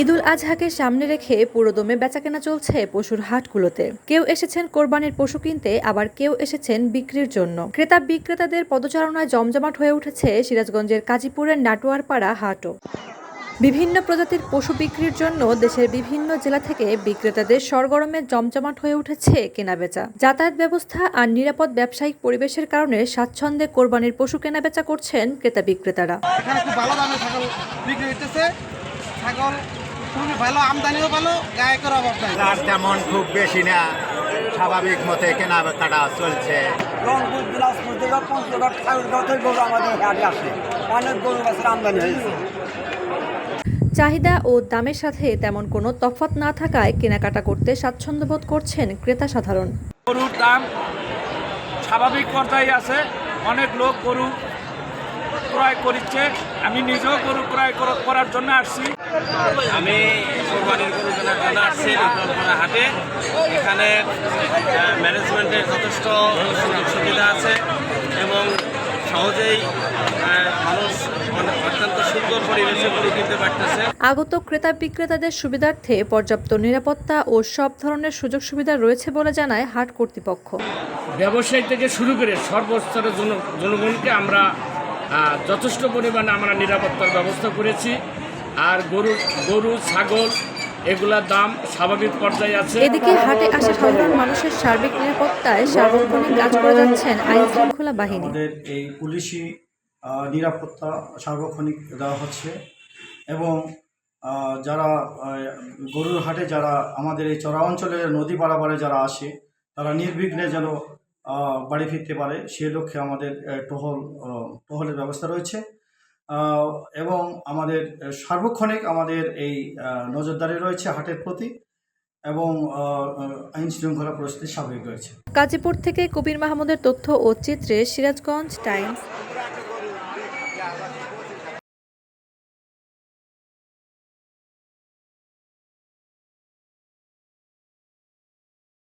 ঈদুল আজহাকে সামনে রেখে পুরোদমে বেচাকেনা চলছে পশুর হাটগুলোতে। কেউ এসেছেন কোরবানির পশু কিনতে, আবার কেউ এসেছেন বিক্রির জন্য। ক্রেতা বিক্রেতাদের পদচারণায় জমজমাট হয়ে উঠেছে সিরাজগঞ্জের কাজীপুরের নাটোয়ারপাড়া হাটও। বিভিন্ন প্রজাতির পশু বিক্রির জন্য দেশের বিভিন্ন জেলা থেকে বিক্রেতাদের সরগরমে জমজমাট হয়ে উঠেছে কেনাবেচা। যাতায়াত ব্যবস্থা আর নিরাপদ ব্যবসায়িক পরিবেশের কারণে স্বাচ্ছন্দ্যে কোরবানির পশু কেনাবেচা করছেন ক্রেতা বিক্রেতারা। এখানে খুব ভালো দামে ছাগল বিক্রি হইতেছে। ছাগল খুবই ভালো আমদানিও ভালো গায়কের অভাব নাই। আর তেমন খুব বেশি না। স্বাভাবিক মতে কেনা কাটা চলছে রংপুর দিনাজপুর থেকে পঞ্চগড় ঠাকুরগাঁও থেকে গরু আমাদের হাটে আসে। অনেক গরু গাছের আমদানি হয়েছে। চাহিদা ও দামের সাথে তেমন কোনো তফাৎ না থাকায় কেনাকাটা করতে স্বাচ্ছন্দ্য বোধ করছেন ক্রেতা সাধারণ। গরুর দাম স্বাভাবিক পর্যায়ে আছে। অনেক লোক গরু ক্রয় করছে। আমি নিজেও গরু ক্রয় করার জন্য আসছি। আমি কোরবানির গরু কেনার জন্য আসছি হাটে। এখানে ম্যানেজমেন্টের যথেষ্ট সুযোগ সুবিধা আছে এবং সহজেই আগত ক্রেতা বিক্রেতাদের সুবিধার্থে পর্যাপ্ত নিরাপত্তা ও সব ধরনের সুযোগ সুবিধা রয়েছে বলে জানায় হাট কর্তৃপক্ষ। ব্যবসায়ী থেকে শুরু করে সর্বস্তরের জনগণকে আমরা যথেষ্ট পরিমাণে আমরা নিরাপত্তার ব্যবস্থা করেছি। আর গরু গরু ছাগল এগুলার দাম স্বাভাবিক পর্যায়ে আছে। এদিকে হাটে আসা সাধারণ মানুষের সার্বিক নিরাপত্তায় সার্বক্ষণিক কাজ করে যাচ্ছেন আইন শৃঙ্খলা বাহিনী। আমাদের এই পুলিশি নিরাপত্তা সার্বক্ষণিক দেওয়া হচ্ছে। এবং যারা গরুর হাটে যারা আমাদের এই চরা অঞ্চলে নদী পারাপারে যারা আসে, তারা নির্বিঘ্নে যেন বাড়ি ফিরতে পারে, সে লক্ষ্যে আমাদের টহল টহলের ব্যবস্থা রয়েছে। এবং আমাদের সার্বক্ষণিক আমাদের এই নজরদারি রয়েছে হাটের প্রতি এবং আইন শৃঙ্খলা পরিস্থিতি স্বাভাবিক রয়েছে। গাজীপুর থেকে কবির মাহমুদের তথ্য ও চিত্রে সিরাজগঞ্জ টাইমস।